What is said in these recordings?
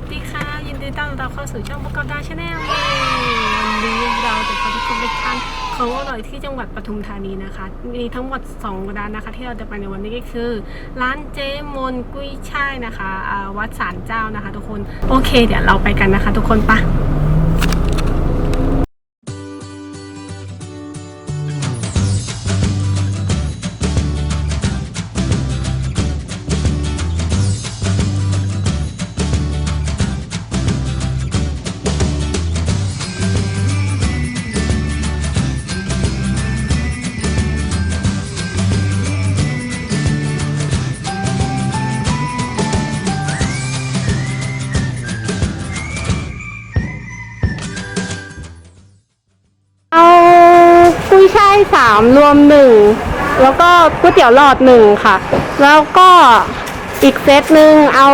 วัสดีค่ะ ยินดีต้อนรับเข้าสู่ช่องบุกกอบดาชาแนลวันนี้เราจะพาทุกคนไปทานของอร่อยที่จังหวัดปทุมธานีนะคะ มีทั้งหมด 2 ร้านนะคะ ที่เราจะไปในวันนี้ก็คือ ร้านเจมนกุ้ยช่ายนะคะวัดสารเจ้านะคะ ทุกคนโอเค เดี๋ยวเราไปกันนะคะ ทุกคนปะายสามรวมหนึ่งแล้วก็ก๋วยเตี๋ยวหลอดหนึ่งค่ะ แล้วก็อีกเซตหนึ่งเอา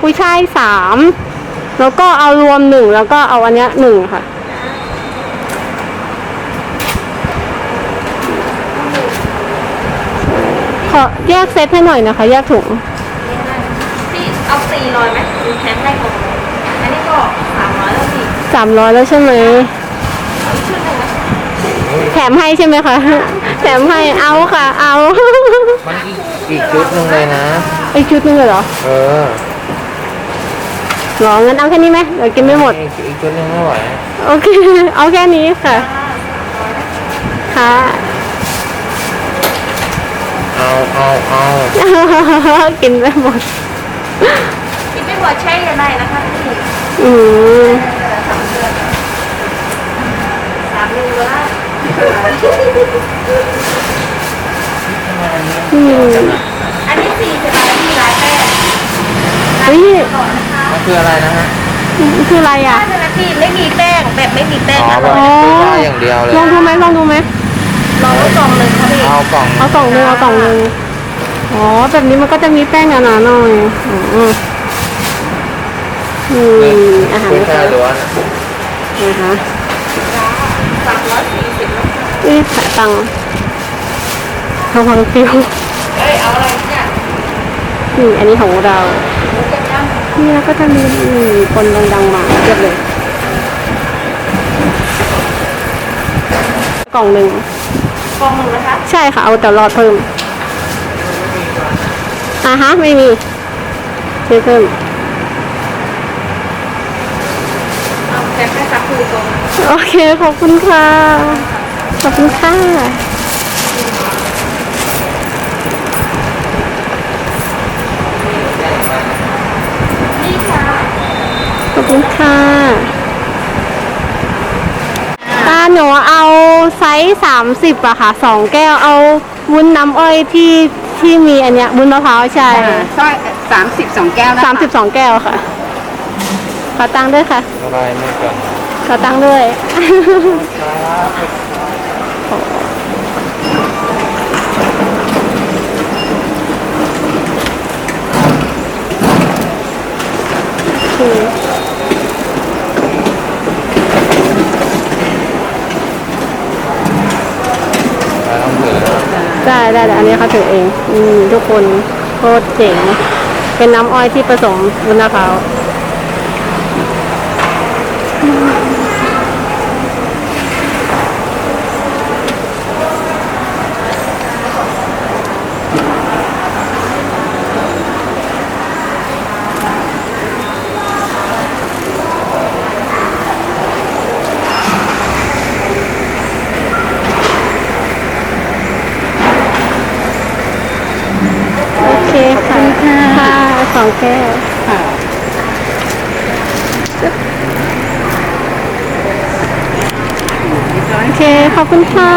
กุ้ยช่ายสามแล้วก็เอารวมหนึ่งแล้วก็เอาอันเนี้ยหนึ่งค่ะ ขอแยกเซตให้หน่อยนะคะ แยกถุงพี่เอาสี่ร้อยไหมหรือแถมให้ก่อนอันนี้ก็สามร้อยแล้วพี่สามร้อยแล้วใช่ไหม เอาอีกชุดหนึ่งนะ แถมให้ใช่ไหมคะ แถมให้เอาค่ะ เอา มันอีกอีกชุดหนึ่งเลยนะอีกชุดหนึงเลยเหรอเออหรองั้นเอาแค่นี้ไหมเดี๋ยวกินไม่หมด อีกอีกชุดหนึ่งไม่ไหวโอเค เอาแค่นี้ค่ะ ค่ะ เอาเอาเอากินไปหมด กินไม่หมดใช้ยังไงนะคะพี่อืม สามหนึ่งละอื มอันนี้สี่สิบบาทพี่ร้ายแป้งเฮ้ยก่อนนะคะมันคืออะไรนะฮะ คืออะไรอะ ถ้าจะพี่ไม่มีแป้งแบบไม่มีแป้งอ๋อนะแบบอ๋อคือว่าอย่างเดียวเลย ลองดูไหมลองดูไหมลองไว้กล่องหนึ่งค่ะพี่เอากล่องเอากล่องหนึงเอากล่องหนึงอ๋อแบบนี้มันก็จะมีแป้งหนาๆหน่อยอืมอืมอาหารกุ้ยนะช่าคะยล้วนนะคะสามร้อยสี่สิบแล้ว นี่ขายตังค์ทางฟังฟิวเอ้ยเอาอะไรเนี่ยนี่อันนี้ของเราหมูกระย่างนี่แล้วก็จะมีคนดังๆมาเยอะเลย กล่องหนึ่งกล่องหนึ่งนะคะ ใช่ค่ะ เอาแต่รอดเพิ่มอ่าฮะ ไม่มีซื้อเพิ่มเอาแถมแค่สักคูกล่องโอเค ขอบคุณค่ะ ขอบคุณค่ะนี่ค่ะขอบคุณค่ะตาหนูเอาไซส์สามสิบอะค่ะสองแก้วเอาวุ้นน้ำอ้อยที่ที่มีอันเนี้ยวุ้นมะพร้าวใช่สร้อยสามสิบสองแก้วนะสามสิบสองแก้วค่ะ ขอตังค์ด้วยค่ะ อะไรไม่ก่อนขอตังค์ด้วยเราต้องถือ ได้ได้แต่อันนี้เขาถือเอง อืมทุกคนโคตรเจ๋ง เป็นน้ำอ้อยที่ผสมวุ้นมะพร้าวโอเคค่ะค่ะสองแก้ว ค่ะ โอเค ขอบคุณค่ะ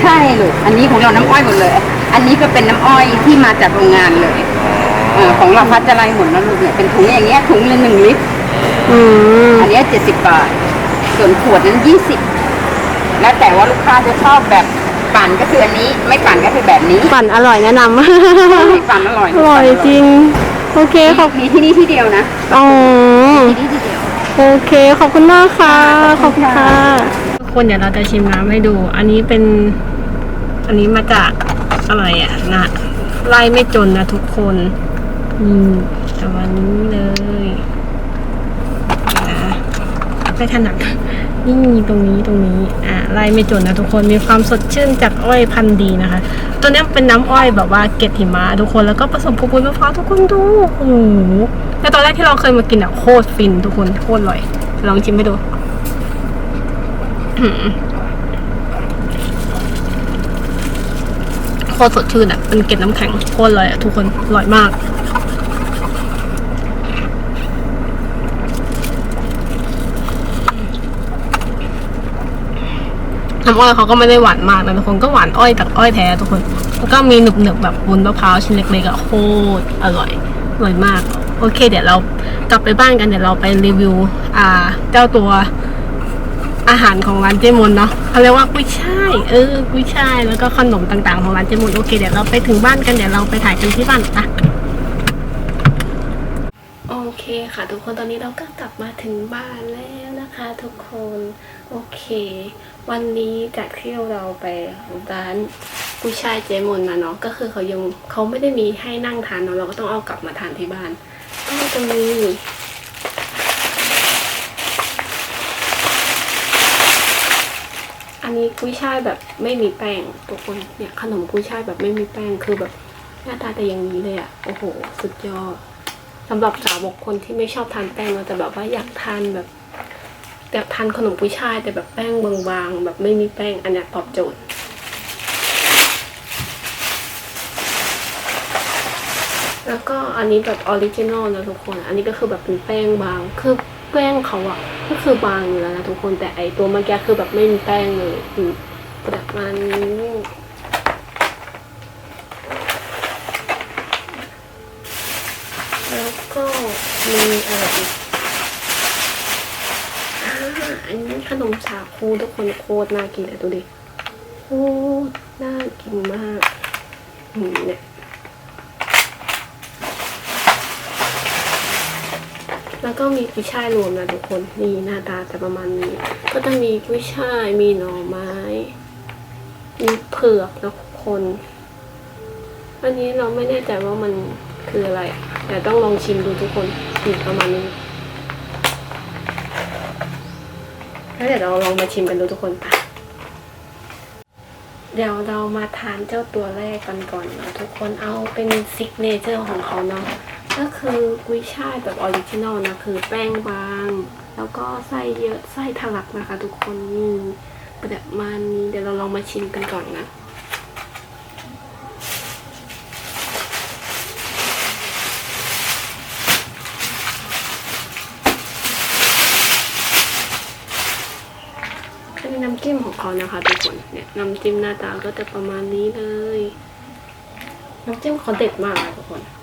ใช่ลูกอันนี้ของเราน้ำอ้อยหมดเลย อันนี้ก็เป็นน้ำอ้อยที่มาจากโรงงานเลยเออของเราพัชไรหมดนะลูกเนี่ยเป็นถุงอย่างเงี้ยถุงละหนึ่งลิตร อืมอันเนี้เจ็ดสิบบาท ส่วนขวดนั้นยี่สิบแล้วแต่ว่าลูกค้าจะชอบแบบปั่นก็คืออันนี้ ไม่ปั่นก็คือแบบนี้ปั่นอร่อยแนะนำ ไม่ปั่นอร่อยอร่อยจริง โอเคขอบมีที่นี่ที่เดียวนะอ๋อที่นี่ที่เดียว โอเค ขอบคุณมากค่ะ ขอบคุณค่ะทุก คนเดี๋ยวเราจะชิมน้ำให้ดู อันนี้เป็น อันนี้มาจากอะไรอะนะไล่ไม่จนนะทุกคนอืมแต่วันนี้เลยนะไม่ถนัดนี่ตรงนี้ตรงนี้อ่าไล่ไม่จนนะทุกคนมีความสดชื่นจากอ้อยพันธุ์ดีนะคะ ตัวนี้เป็นน้ำอ้อยแบบว่าเกล็ดหิมะทุกคนแล้วก็ผสมกับปุ้ยมะพร้าวทุกคนดูโอ้โหแล้วตอนแรกที่เราเคยมากินอะโคตรฟินทุกคนโคตรอร่อยลองชิมให้ดู โคตรสดชื่นอะเป็นเกล็ดน้ำแข็งโคตรอร่อยอะทุกคนอร่อยมาก น้ำอ้อยเขาก็ไม่ได้หวานมากนะทุกคนก็หวานอ้อยจากอ้อยแท้ทุกคนแล้วก็มีหนึบหนึบๆแบบวุ้นมะพร้าวชิ้นเล็กๆอะโคตรอร่อยอร่อยมาก โอเค เดี๋ยวเรากลับไปบ้านกันเดี๋ยวเราไปรีวิว อ่า เจ้าตัว อาหารของร้านเจมนเนาะเขาเรียกว่ากุ้ยช่ายเออกุ้ยช่ายแล้วก็ขนมต่างๆของร้านเจมนโอเคเดี๋ยวเราไปถึงบ้านกันเดี๋ยวเราไปถ่ายกันที่บ้านนะโอเคค่ะ ทุกคนตอนนี้เราก็กลับมาถึงบ้านแล้วนะคะ ทุกคนโอเค วันนี้จากที่เราไปร้านกุ้ยช่ายเจมนมาเนาะก็คือเขายังเขาไม่ได้มีให้นั่งทานเนาะเราก็ต้องเอากลับมาทานที่บ้านก็จะมี อันนี้กุ้ยช่ายแบบไม่มีแป้งทุกคนเนี่ยขนมกุ้ยช่ายแบบไม่มีแป้งคือแบบหน้าตาแต่อย่างนี้เลยอะโอ้โห สุดยอดสำหรับสาวบกคนที่ไม่ชอบทานแป้งเราจะแบบว่าอยากทานแบบอยากทานขนมกุ้ยช่ายแต่แบบแป้งบางๆแบบไม่มีแป้งอันนี้ตอบโจทย์แล้วก็อันนี้แบบออริจินอลนะทุกคน อันนี้ก็คือแบบเป็นแป้งบาง คือ แป้งเขาอะก็คือบางอยู่แล้วนะทุกคนแต่ไอตัวเมื่อกี้คือแบบไม่มีแป้งเลยอืมประมาณนี้แล้วก็มีอะไรอีกอันนี้ขนมสาคูทุกคนโคตรน่ากินเลยดูดิโคตรน่ากินมากอืมเนี่ย แล้วก็มีกุ้ยช่ายรวมนะทุกคนนี่หน้าตาจะประมาณนี้ ก็จะมีกุ้ยช่ายมีหน่อไม้ มีเผือกนะทุกคน อันนี้เราไม่แน่ใจว่ามันคืออะไร แต่ต้องลองชิมดูทุกคนนี่ประมาณนี้แล้วเดี๋ยวเราลองมาชิมกันดูทุกคนไปเดี๋ยวเรามาทานเจ้าตัวแรกกันก่อนนะทุกคนเอาเป็นซิกเนเจอร์ของเขาเนาะ ก็คือกุ้ยช่ายแบบออริจินอลนะ คือแป้งบาง แล้วก็ไส้เยอะไส้ทะลักนะคะทุกคนนี่แบบมันนี้เดี๋ยวเราลองมาชิมกันก่อนนะอันนี้น้ำจิ้มของเขานะคะทุกคน เนี่ยน้ำจิ้มหน้าตาก็จะประมาณนี้เลย น้ำจิ้มเขาเด็ดมากอะทุกคน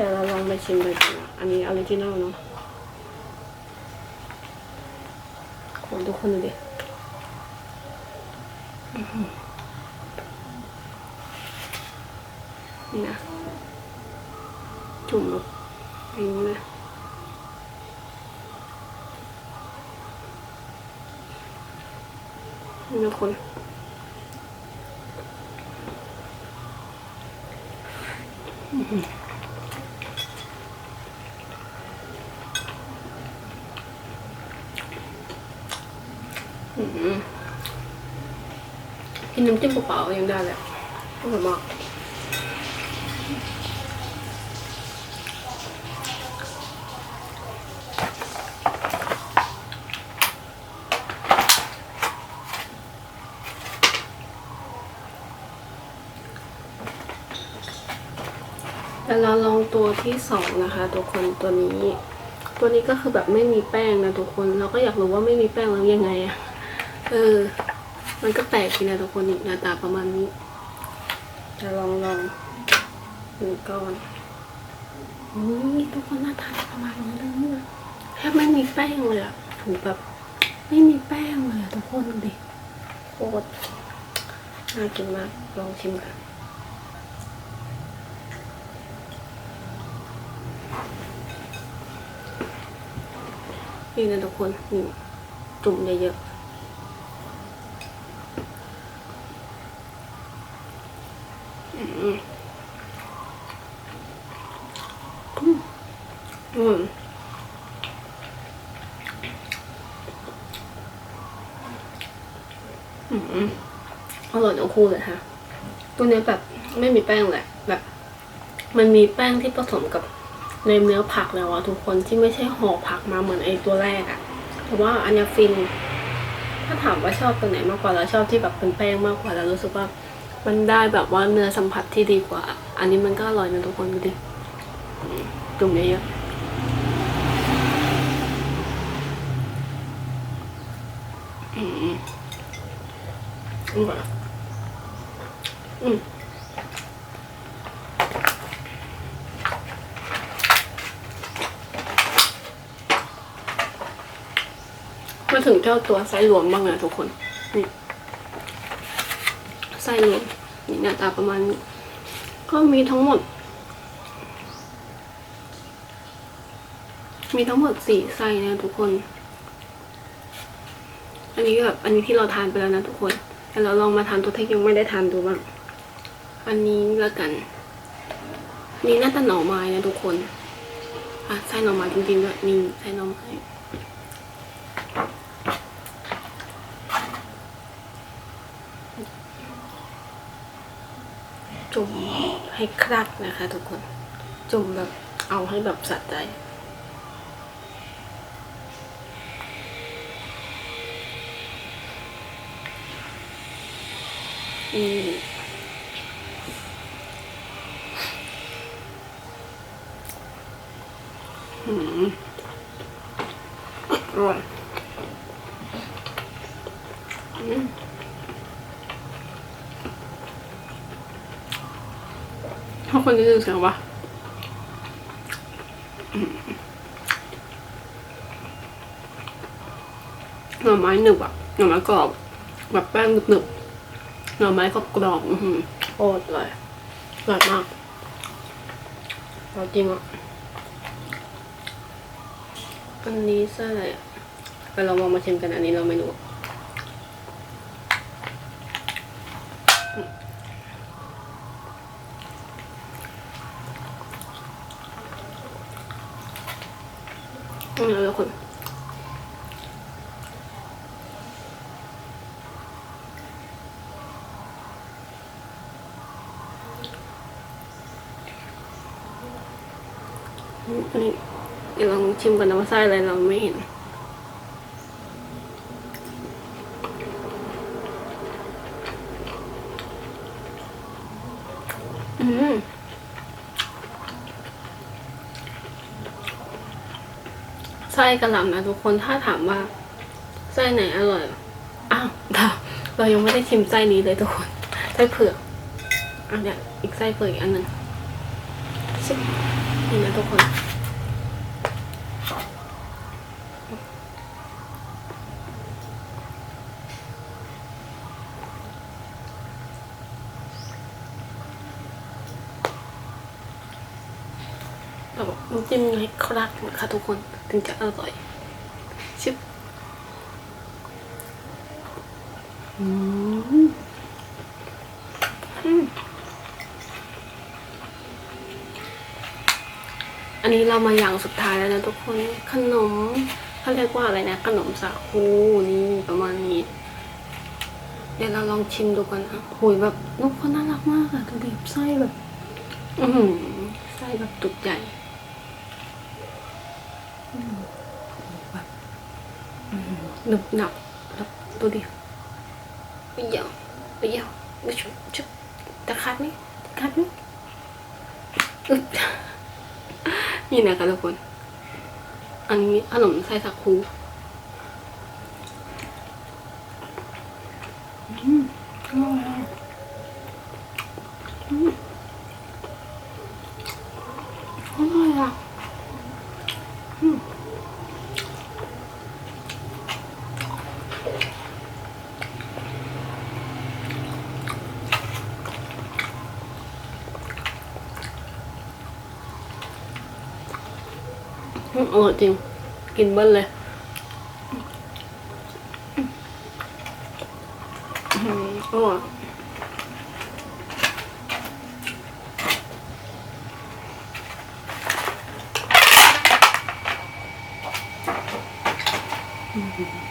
เดี๋ยวเราลองไปชิมกันก่อนนะอันนี้ออริจินอลเนาะโหทุกคนดูดินี่นะ จุ่มลงอย่างนี้นะนี่นะคน กินน้ำจิ้มเปล่าๆยังได้เลยอร่อยมากแล้วเราลองตัวที่สองนะคะทุกคนตัวนี้ ตัวนี้ก็คือแบบไม่มีแป้งนะทุกคน เราก็อยากรู้ว่าไม่มีแป้งแล้วยังไงอะ เออ มันก็แปลกดีนะทุกคนนี่หน้าตาประมาณนี้ จะลองลองหนึ่งก้อนอุ้ยทุกคนหน้าตาประมาณนี้เลยนะแทบไม่มีแป้งเลยอะถูแบบ ไม่มีแป้งเลยอะทุกคนดูดิโคตรน่ากินมาก ลองชิมกันนี่นะทุกคนนี่จุ่มเยอะๆ อืมอืมอร่อยทั้งคู่เลยค่ะ ตัวเนี้ยแบบไม่มีแป้งแหละ แบบ มันมีแป้งที่ผสมกับในเนื้อผักแล้วอะทุกคนที่ไม่ใช่ห่อผักมาเหมือนไอ้ตัวแรกอะแต่ว่าอันเนี้ฟิน ถ้าถามว่าชอบตัวไหนมากกว่าเราชอบที่แบบเป็นแป้งมากกว่าแล้วรู้สึกว่า มันได้แบบว่าเนื้อสัมผัสที่ดีกว่า อันนี้มันก็อร่อยนะทุกคนดูดิจุ่มเยอะๆอืมออยอืมมาถึงเจ้าตัวไส้รวมบ้างนะทุกคนนี่ ไส้รวมนี่หน้าตาประมาณนี้ก็มีทั้งหมด มีทั้งหมดสี่ไส้นะทุกคน อันนี้แบบอันนี้ที่เราทานไปแล้วนะทุกคนแต่เราลองมาทานตัวที่ยังไม่ได้ทานดูบ้างอันนี้ละกัน นี่น่าจะหน่อไม้นะทุกคนอะไส้หน่อไม้จริงๆด้วยนี่ไส้หน่อไม้ จุ่ม ให้คลักนะคะทุกคน จุ่มแบบเอาให้แบบสะใจอืมอืมอร่อยอืม ถ้า คนได้ยินเสียงปะหน่อไม้หนึบอะหน่อไม้กรอบ แบบแป้งหนึบๆหน่อไม้กรอบกรอบๆอื้อหือโคตรเลยอร่อยมากอร่อยจริงอะอันนี้ไส้อะไรอะไปลองลองมาชิมกันอันนี้เราไม่รู้ อันนี้เดี๋ยวลองชิมกันนะว่าไส้อะไรเราไม่เห็น อืม ไส้ กระหล่ำนะทุกคนถ้าถามว่าไส้ไหนอร่อยอ้าวดาเรายังไม่ได้ชิมไส้นี้เลยทุกคนไส้เผือกอะเดี๋ยวอีกไส้เผือกอีกอันหนึ่งนี่นะทุกคนเราบอกน้ำจิ้มให้คลักนะคะทุกคนถึงจะอร่อย ชิบอืมอันนี้เรามาอย่างสุดท้ายแล้วนะทุกคนขนมเขาเรียกว่าอะไรนะ ขนมสาคูนี่ประมาณนี้ เดี๋ยวเราลองชิมดูกันนะโหยแบบนกเขาน่ารักมากอะดูดิไส้แบบ อือหือไส้แบบตุกใหญ่ หนึบหนับแล้วดูดิเปรี้ยวเปรี้ยาะไปชุบชุบตะคัดนี่ตะคัดนี่อึ๊บนี่นะคะทุกคน อันนี้ขนมไส้สักคูอืมอร่อย อร่อยจริง กินเบิ้ลเลยอร่อยอืม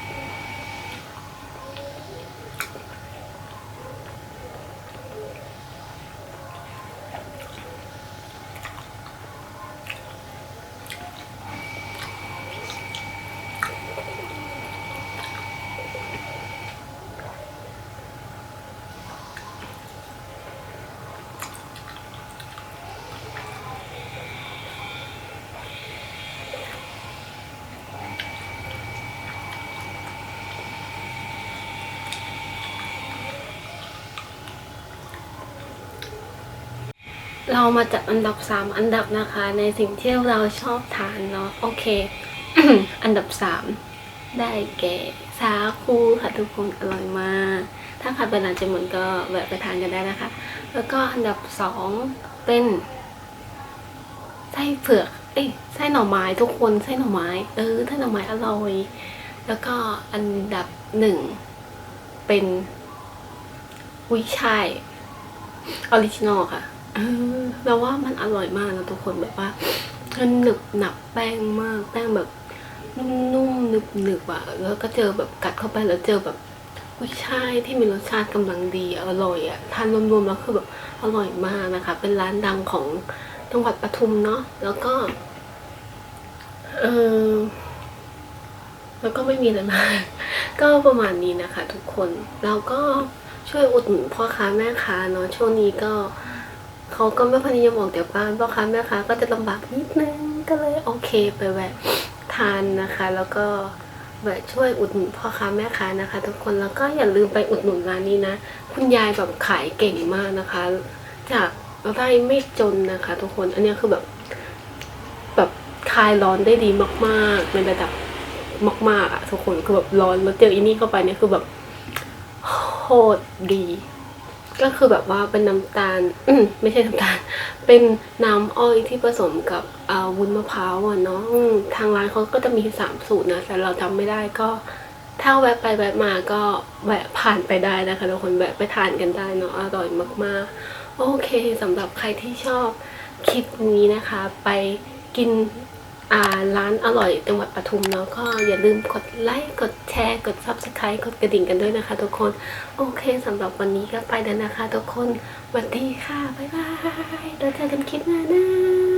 เรามาจัดอันดับสามอันดับนะคะ ในสิ่งที่เราชอบทานเนาะโอเค อันดับสามได้แก่สาคูค่ะทุกคนอร่อยมาก ถ้าใครไปร้านเจมอนก็แวะไปทานกันได้นะคะ แล้วก็อันดับสองเป็นไส้เผือกเอ้ยไส้หน่อไม้ทุกคนไส้หน่อไม้ เออไส้หน่อไม้อร่อย แล้วก็อันดับหนึ่งเป็นกุ้ยช่ายออริจินอลค่ะ เราว่ามันอร่อยมากนะทุกคนแบบว่ามันหนึบหนับแป้งมาก แป้งแบบนุ่มๆหนึบๆอะแล้วก็เจอแบบกัดเข้าไปแล้วเจอแบบกุ้ยช่ายที่มีรสชาติกำลังดีอร่อยอะทานรวมๆแล้วคือแบบอร่อยมากนะคะ เป็นร้านดังของจังหวัดปทุมเนาะแล้วก็เออแล้วก็ไม่มีอะไรมากก็ประมาณนี้นะคะ ทุกคนเราก็ช่วยอุดหนุนพ่อค้าแม่ค้าเนาะช่วงนี้ก็ เขาก็ไม่ค่อยนิยมออกจากบ้านพ่อค้าแม่ค้าก็จะลำบากนิดนึงก็เลยโอเคไปแวะทานนะคะ แล้วก็แวะช่วยอุดหนุนพ่อค้าแม่ค้านะคะ ทุกคนแล้วก็อย่าลืมไปอุดหนุนร้านนี้นะ คุณยายแบบขายเก่งมากนะคะ จากไร่ไม่จนนะคะ ทุกคนอันนี้คือแบบแบบคลายร้อนได้ดีมากๆในระดับมากๆอะทุกคนคือแบบร้อนแล้วเจออีนี่เข้าไปเนี่ยคือแบบโคตรดี ก็คือแบบว่าเป็นน้ำตาลไม่ใช่น้ำตาล เป็นน้ำอ้อยที่ผสมกับวุ้นมะพร้าวอะเนาะทางร้านเขาก็จะมีสามสูตรนะแต่เราจำไม่ได้ก็ถ้าแวะไปแวะมาก็แวะผ่านไปได้นะคะทุกคนแวะไปทานกันได้เนาะอร่อยมากๆ โอเคสำหรับใครที่ชอบคลิปนี้นะคะ ไปกิน ร้านอร่อยจังหวัดปทุมเนาะก็อย่าลืมกดไลค์กดแชร์กด subscribe กดกระดิ่งกันด้วยนะคะทุกคนโอเคสำหรับวันนี้ก็ไปแล้วนะคะทุกคนสวัสดีค่ะ บ๊ายบายเราเจอกันคลิปหน้านะ